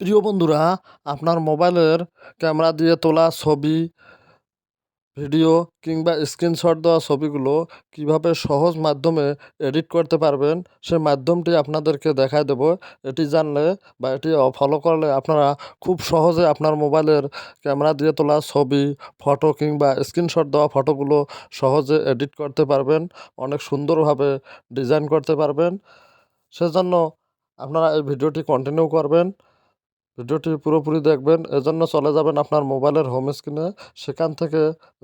প্রিয় বন্ধুরা, আপনার মোবাইলের ক্যামেরা দিয়ে তোলা ছবি, ভিডিও কিংবা স্ক্রিনশট দেওয়া ছবিগুলো কীভাবে সহজ মাধ্যমে এডিট করতে পারবেন, সে মাধ্যমটি আপনাদেরকে দেখায় দেব। এটি জানলে বা এটি ফলো করলে আপনারা খুব সহজে আপনার মোবাইলের ক্যামেরা দিয়ে তোলা ছবি, ফটো কিংবা স্ক্রিনশট দেওয়া ফটোগুলো সহজে এডিট করতে পারবেন, অনেক সুন্দরভাবে ডিজাইন করতে পারবেন। সেজন্য আপনারা এই ভিডিওটি কন্টিনিউ করবেন। ভিডিওটি পুরোপুরি দেখবেন। এজন্য চলে যাবেন আপনার মোবাইলের হোম স্ক্রিনে সেখান থেকে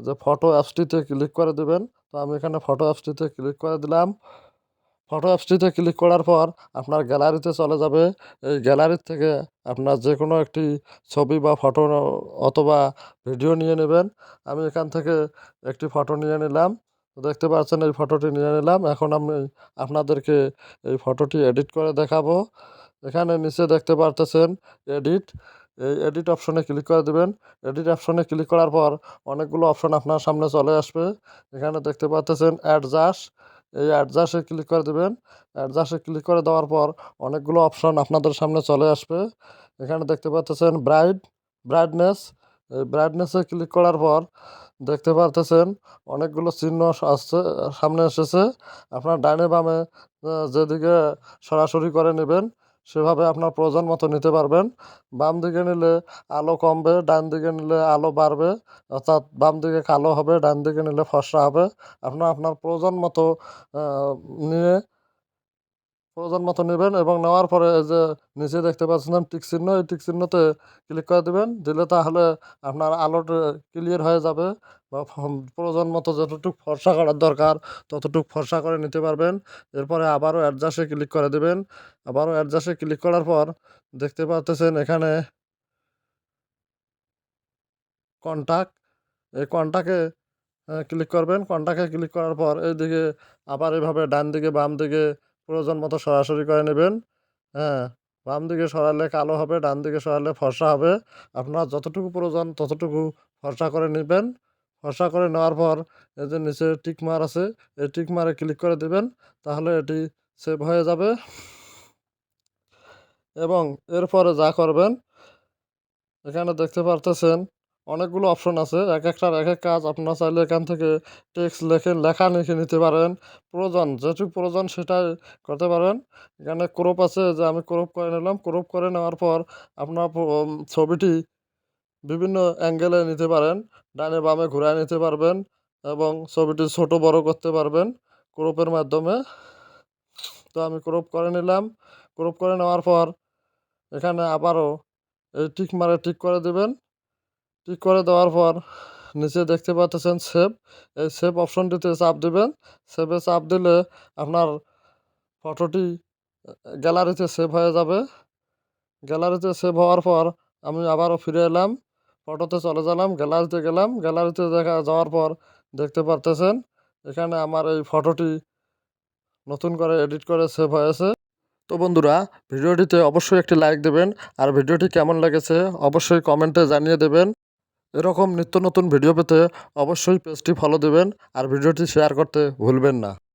যে ফটো অ্যাপসটিতে ক্লিক করে দেবেন। তো আমি এখানে ফটো অ্যাপসটিতে ক্লিক করে দিলাম। ফটো অ্যাপসটিতে ক্লিক করার পর আপনার গ্যালারিতে চলে যাবে। এই গ্যালারির থেকে আপনার যে কোনো একটি ছবি বা ফটো অথবা ভিডিও নিয়ে নেবেন। আমি এখান থেকে একটি ফটো নিয়ে নিলাম। দেখতে পাচ্ছেন এই ফটোটি নিয়ে নিলাম। এখন আমি আপনাদেরকে এই ফটোটি এডিট করে দেখাবো। এখানে নিচে দেখতে পারতেছেন এডিট। এই এডিট অপশনে ক্লিক করে দেবেন। এডিট অপশনে ক্লিক করার পর অনেকগুলো অপশন আপনার সামনে চলে আসবে। এখানে দেখতে পাচ্তেছেন অ্যাডজাস্ট। এই অ্যাডজাস্টে ক্লিক করে দেবেন। অ্যাডজাস্টে ক্লিক করে দেওয়ার পর অনেকগুলো অপশন আপনাদের সামনে চলে আসবে। এখানে দেখতে পাচ্তেছেন ব্রাইট, ব্রাইটনেস। এই ব্রাইটনেসে ক্লিক করার পর দেখতে পারতেছেন অনেকগুলো চিহ্ন আসছে, সামনে এসেছে। আপনার ডাইনে বামে যেদিকে সরাসরি করে নেবেন সেভাবে আপনার প্রয়োজন মতো নিতে পারবেন। বাম দিকে নিলে আলো কমবে, ডান দিকে নিলে আলো বাড়বে, অর্থাৎ বাম দিকে কালো হবে, ডান দিকে নিলে ফর্সা হবে। আপনার আপনার প্রয়োজন মতো নিয়ে প্রয়োজন মতো নেবেন এবং নেওয়ার পরে যে নিচে দেখতে পাচ্ছেন টিক চিহ্ন, এই টিক চিহ্নতে ক্লিক করে দেবেন। দিলে তাহলে আপনার আলোটা ক্লিয়ার হয়ে যাবে। বা প্রয়োজন মতো যতটুকু ফর্সা করার দরকার, ততটুকু ফর্সা করে নিতে পারবেন। এরপরে আবারও অ্যাডজাস্টে ক্লিক করে দেবেন। আবারও অ্যাডজাস্টে ক্লিক করার পর দেখতে পাচ্ছেন এখানে কন্টাক্ট। এই কন্টাক্টে ক্লিক করবেন। কন্টাক্টে ক্লিক করার পর এইদিকে আবার এভাবে ডান দিকে বাম দিকে প্রয়োজন মতো সরাসরি করে নেবেন। হ্যাঁ বাম দিকে সরালে কালো হবে, ডান দিকে সরালে ফর্সা হবে। আপনার যতটুকু প্রয়োজন ততটুকু ফর্সা করে নেবেন। ফর্সা করে নেওয়ার পর এই যে নিচে টিক মার আছে, এই টিক মারে ক্লিক করে দেবেন, তাহলে এটি সেভ হয়ে যাবে। এবং এরপরে যা করবেন, এখানে দেখতে পারতেছেন অনেকগুলো অপশন আছে। এক একটার এক এক কাজ। আপনারা চাইলে এখান থেকে টেক্সট লেখে, লেখা লিখে নিতে পারেন। প্রয়োজন, যেটুকু প্রয়োজন সেটাই করতে পারেন। এখানে ক্রোপ আছে যে আমি ক্রোপ করে নিলাম। ক্রোপ করে নেওয়ার পর আপনার ছবিটি বিভিন্ন অ্যাঙ্গেলে নিতে পারেন। ডানে বামে ঘুরায় নিতে পারবেন এবং ছবিটি ছোট, বড় করতে পারবেন ক্রোপের মাধ্যমে। তো আমি ক্রোপ করে নিলাম। ক্রোপ করে নেওয়ার পর এখানে আবারও এই টিক মারে টিক করে দেবেন। টিক করে দেওয়ার পর নিচে দেখতে পাচ্ছেন সেভ এই সেভ অপশনটিতে চাপ দেবেন। সেভে চাপ দিলে আপনার ফটোটি গ্যালারিতে সেভ হয়ে যাবে। গ্যালারিতে সেভ হওয়ার পর আমি আবারও ফিরে এলাম ফটোতে চলে গেলাম গ্যালারিতে গেলাম। গ্যালারিতে দেখা যাওয়ার পর দেখতে পারতেছেন, এখানে আমার এই ফটোটি নতুন করে এডিট করে সেভ হয়েছে। তো বন্ধুরা, ভিডিওটিতে অবশ্যই একটি লাইক দেবেন। আর ভিডিওটি কেমন লেগেছে অবশ্যই কমেন্টে জানিয়ে দেবেন। এরকম নিত্য নতুন ভিডিও পেতে অবশ্যই পেজটি ফলো দেবেন আর ভিডিওটি শেয়ার করতে ভুলবেন না।